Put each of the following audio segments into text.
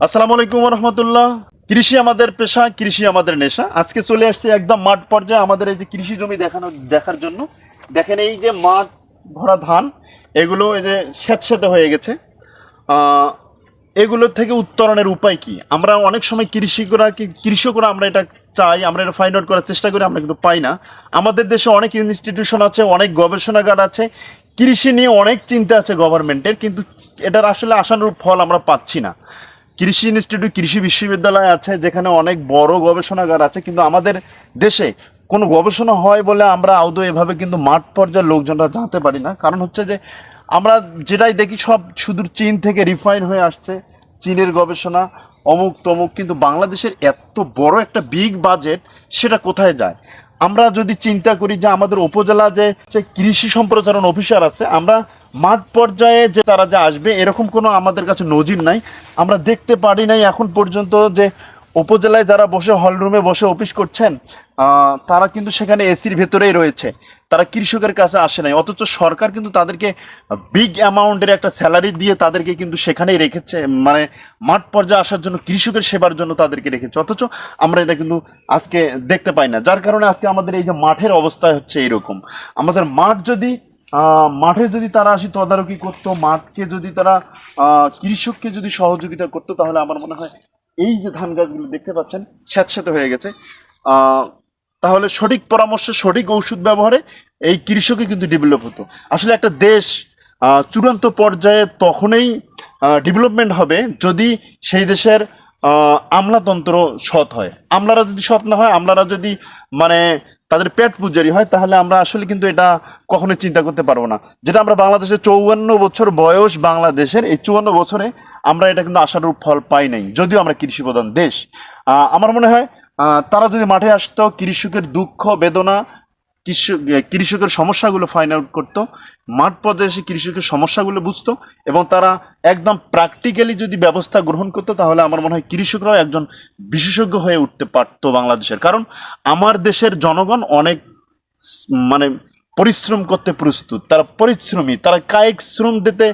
আসসালামু আলাইকুম রহমতুল্লাহ। কৃষি আমাদের পেশা, কৃষি আমাদের নেশা। আজকে চলে আসছে একদম মাঠ পর্যায়ে আমাদের এই যে কৃষি জমি দেখানো, দেখার জন্য। দেখেন এই যে মাঠ ভরা ধান, এগুলো এই যে স্যাঁতস্যাঁতে হয়ে গেছে। এগুলোর থেকে উত্তরণের উপায় কি? আমরা অনেক সময় কৃষিকরা কৃষকরা আমরা এটা চাই, আমরা এটা ফাইন্ড আউট করার চেষ্টা করি, আমরা কিন্তু পাই না। আমাদের দেশে অনেক ইনস্টিটিউশন আছে, অনেক গবেষণাগার আছে। কৃষি নিয়ে অনেক চিন্তা আছে গভর্নমেন্টের কিন্তু এটার আসলে আশানুরূপ ফল আমরা পাচ্ছি না। কৃষি ইনস্টিটিউট, কৃষি বিশ্ববিদ্যালয় আছে, যেখানে অনেক বড় গবেষণাগার আছে, কিন্তু আমাদের দেশে কোনো গবেষণা হয় বলে আমরা আদৌ এভাবে কিন্তু মাঠ পর্যায়ের লোকজনরা জানতে পারি না। কারণ হচ্ছে যে, আমরা যেটাই দেখি সব শুধু চীন থেকে রিফাইন হয়ে আসছে, চীনের গবেষণা, অমুক তমুক, কিন্তু বাংলাদেশের এত বড় একটা বিগ বাজেট সেটা কোথায় যায়? আমরা যদি চিন্তা করি যে আমাদের উপজেলা যে কৃষি সম্প্রচারণ অফিসার আছে, আমরা মাঠ পর্যায়ে যে তারা যে আসবে, এরকম কোনো আমাদের কাছে নজির নাই। আমরা দেখতে পারি নাই এখন পর্যন্ত যে উপজেলায় যারা বসে হলরুমে বসে অফিস করছেন তারা কিন্তু সেখানে এসির ভেতরেই রয়েছে। তারা কৃষকের কাছে আসে নাই। অথচ সরকার কিন্তু তাদেরকে বিগ অ্যামাউন্টের একটা স্যালারি দিয়ে তাদেরকে কিন্তু সেখানেই রেখেছে। মানে মাঠ পর্যায়ে আসার জন্য, কৃষকের সেবার জন্য তাদেরকে রেখেছে। অথচ আমরা এটা কিন্তু আজকে দেখতে পাই না। যার কারণে আজকে আমাদের এই যে মাঠের অবস্থা হচ্ছে এইরকম। আমাদের মাঠ যদি মাঠে যদি তারা আসি তদারকি করতো, মাঠকে যদি তারা কৃষককে যদি সহযোগিতা করতো, তাহলে আমার মনে হয় এই যে ধান গাছগুলো দেখতে পাচ্ছেন স্যাঁতস্যাঁতে হয়ে গেছে। তাহলে সঠিক পরামর্শে, সঠিক ঔষধ ব্যবহারে এই কৃষকই কিন্তু ডেভেলপ হতো। আসলে একটা দেশ চূড়ান্ত পর্যায়ে তখনই ডেভেলপমেন্ট হবে যদি সেই দেশের আমলাতন্ত্র সৎ হয়। আমলারা যদি সৎ না হয়, আমলারা যদি মানে তাদের পেট পূজারি হয়, তাহলে আমরা আসলে কিন্তু এটা কখনোই চিন্তা করতে পারব না। যেটা আমরা বাংলাদেশের চৌয়ান্ন বছর বয়স বাংলাদেশের, এই চুয়ান্ন বছরে আমরা এটা কিন্তু আশানুরূপ ফল পাই নাই, যদিও আমরা কৃষি প্রধান দেশ। আমার মনে হয় তারা যদি মাঠে আসতো, কৃষকের দুঃখ, বেদনা কৃষক কৃষকের সমস্যাগুলো ফাইন্ড আউট করতো। মাঠ পর্যায়ে এসে কৃষকের সমস্যাগুলো বুঝতো এবং তারা একদম প্র্যাকটিক্যালি যদি ব্যবস্থা গ্রহণ করতো, তাহলে আমার মনে হয় কৃষকরাও একজন বিশেষজ্ঞ হয়ে উঠতে পারতো বাংলাদেশের। কারণ আমার দেশের জনগণ অনেক মানে পরিশ্রম করতে প্রস্তুত। তারা পরিশ্রমী, তারা কায়িক শ্রম দিতে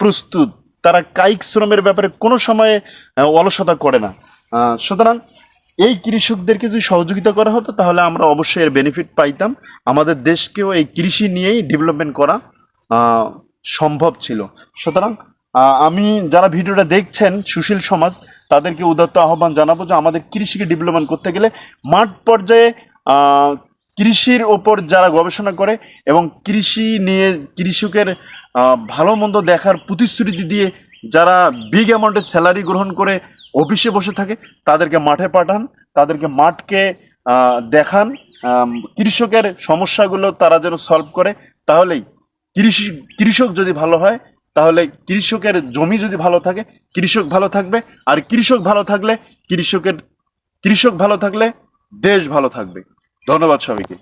প্রস্তুত। তারা কায়িক শ্রমের ব্যাপারে কোনো সময়ে অলসতা করে না। সুতরাং এই কৃষকদেরকে যদি সহযোগিতা করা হতো, তাহলে আমরা অবশ্যই এর বেনিফিট পাইতাম। আমাদের দেশকেও এই কৃষি নিয়েই ডেভেলপমেন্ট করা সম্ভব ছিল। সুতরাং আমি যারা ভিডিওটা দেখছেন, সুশীল সমাজ, তাদেরকে উদাত্ত আহ্বান জানাব যে আমাদের কৃষিকে ডেভেলপমেন্ট করতে গেলে মাঠ পর্যায়ে কৃষির ওপর যারা গবেষণা করে এবং কৃষি নিয়ে কৃষকের ভালো মন্দ দেখার প্রতিশ্রুতি দিয়ে যারা বিগ অ্যামাউন্টের স্যালারি গ্রহণ করে অফিসে বসে থাকে, তাদেরকে মাঠে পাঠান, তাদেরকে মাঠকে দেখান কৃষকের সমস্যাগুলো তারা যেন সলভ করে। তাহলেই কৃষি, কৃষক যদি ভালো হয়, তাহলে কৃষকের জমি যদি ভালো থাকে, কৃষক ভালো থাকবে। আর কৃষক ভালো থাকলে, কৃষকের, কৃষক ভালো থাকলে দেশ ভালো থাকবে। ধন্যবাদ সবাইকে।